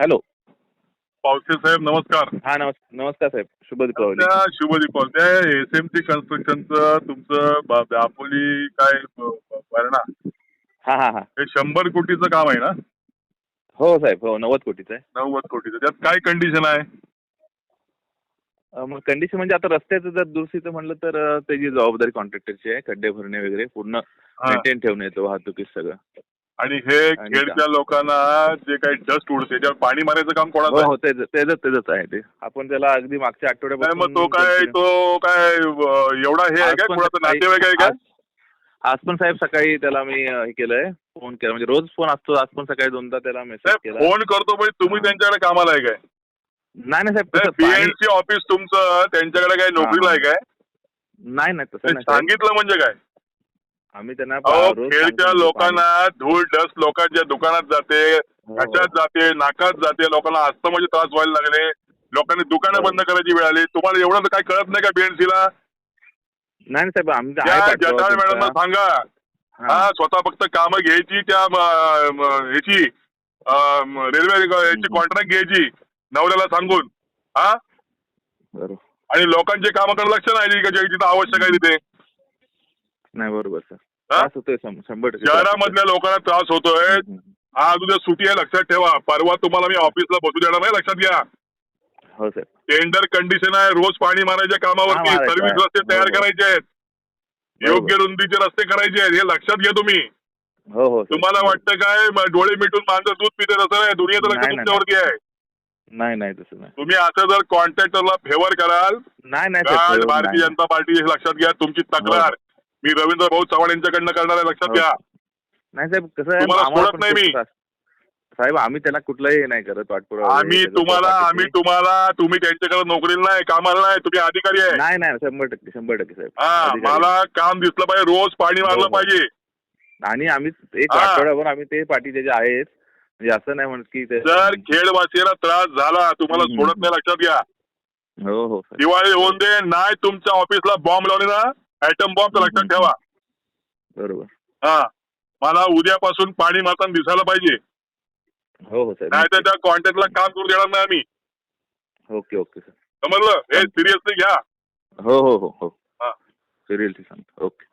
Hello. Pawase साहेब नमस्कार. हा नमस् नमस्कार साहेब. शुभ दीपावली त्या शुभ दीपावली त्या एस एम सी कन्स्ट्रक्शनचं तुमचं ब- दापोली काय ब- ब- भरणा? हा हा हा. हे शंभर कोटीचं काम आहे ना? हो साहेब. हो नव्वद कोटीचं आहे. नव्वद कोटीचं. त्यात काय कंडिशन आहे? अं, मग कंडिशन म्हणजे आता रस्त्याचं जर दुरुस्तीचं म्हणलं तर अं, त्याची जबाबदारी कॉन्ट्रॅक्टरची आहे. खड्डे भरणे वगैरे पूर्ण हा. मेंटेन ठेवून येतं वाहतुकीत सगळं. आणि हे खेडच्या लोकांना जे काही डस्ट उडते त्याच्यावर पाणी मारायचं काम कोणाचं हो आहे? त्याचं त्याचं त्याचंच आहे ते. आपण त्याला अगदी मागच्या नाही आठवड्यापासून मग तो काय तो काय एवढा हे आहे आज काय? पण कोणाचं सकाळी- नातेवाईक आहे काय? आज- पण साहेब सकाळी त्याला मी हे केलंय फोन केला. म्हणजे रोज फोन असतो आज पण सकाळी दोनदा त्याला मेसेज साहेब केला. फोन करतो म्हणजे तुम्ही. त्यांच्याकडे कामाला आहे काय? नाही नाही साहेब पाणी- बीएनसी ऑफिस तुमचं त्यांच्याकडे काय नोकरीला आहे काय? नाही नाही तसं. सांगितलं म्हणजे काय? आम्ही त्यांना अहो रोज खेळच्या सांगतो लोकांना धूळ डस्ट लोकांच्या दुकानात जाते हो. कशात जाते नाकात जाते लोकांना अस्थमाचे त्रास व्हायला लागले लोकांनी दुकानं हो. बंद करायची वेळ आली तुम्हाला एवढं तर काय कळत नाही का बीएनसीला नाही साहेब आम्ही त्या आहे पाठपुरावा जटाळ तुमचा. मॅडमना सांगा हा. हा स्वतः फक्त कामं घ्यायची त्या म- म- ह्याची अं, रेल्वे याची कॉन्ट्रॅक्ट घ्यायची नवऱ्याला सांगून हा बरोबर आणि लोकांचे कामाकडे लक्ष नाही जे जिथं आवश्यक आहे तिथे नाही बरोबर सर हा? त्रास होतोय शंभर टक्के शहरामधल्या लोकांना त्रास होतोय. हम्म. आज उद्या सुट्टी आहे लक्षात ठेवा परवा तुम्हाला मी ऑफिसला बसू देणार नाही लक्षात घ्या हो साहेब टेंडर कंडिशन आहे रोज पाणी मारायच्या कामावरती हा, मारायचं सर्व्हिस आहे. रस्ते तयार बरोबर. करायचे आहेत. योग्य रुंदीचे रस्ते करायचे आहेत हे लक्षात घ्या तुम्ही हो हो. तुम्हाला वाटतं काय म- डोळे मिटून माणसं दूध पिते तसं नाही दुनियाचं लक्ष नाही, नाही, तुमच्यावरती आहे नाही नाही तसं नाही तुम्ही असं जर कॉन्ट्रॅक्टरला फेवर कराल नाही नाही भारतीय नाही. जनता पार्टी हे लक्षात घ्या तुमची तक्रार मी रवींद्र भाऊ चव्हाण यांच्याकडनं करणार आहे लक्षात हो. घ्या नाही साहेब कसं आहे तुम्हाला आम्हाला सोडत पण नाही खूप मी. त्रास- साहेब आम्ही त्यांना कुठलाही हे नाही करत वगैरे, आम्ही तुम्हाला. आम्ही तुम्हाला तुम्ही त्यांच्याकडे नोकरीला नाही कामाला नाही तुम्ही अधिकारी आहे नाही नाही शंभर टक्के शंभर टक्के साहेब हा अधिकारी. मला काम दिसलं पाहिजे रोज पाणी हो, मारलं हो. पाहिजे आणि आम्ही एक हा. आठवड्याभर आम्ही ते पाठी त्याचे आहेत म्हणजे असं नाही म्हणत की ते- जर खेळवासीला त्रास झाला तुम्हाला हम्म. सोडत नाही लक्षात घ्या हो हो साहेब. दिवाळी होऊन दे नाही तुमच्या ऑफिसला बॉम्ब लावले ना ऍटम बॉम्ब लक्षात ठेवा. बरोबर. हा. मला उद्यापासून पाणी मारताना दिसायला पाहिजे. हो हो साहेब. नाही तर त्या कॉन्टॅक्टला काम करू देणार नाही आम्ही. Okay okay sir. समजलं? हे सिरियसली घ्या. हो हो हो हो. हा. सिरियसली सांगतो. ओके.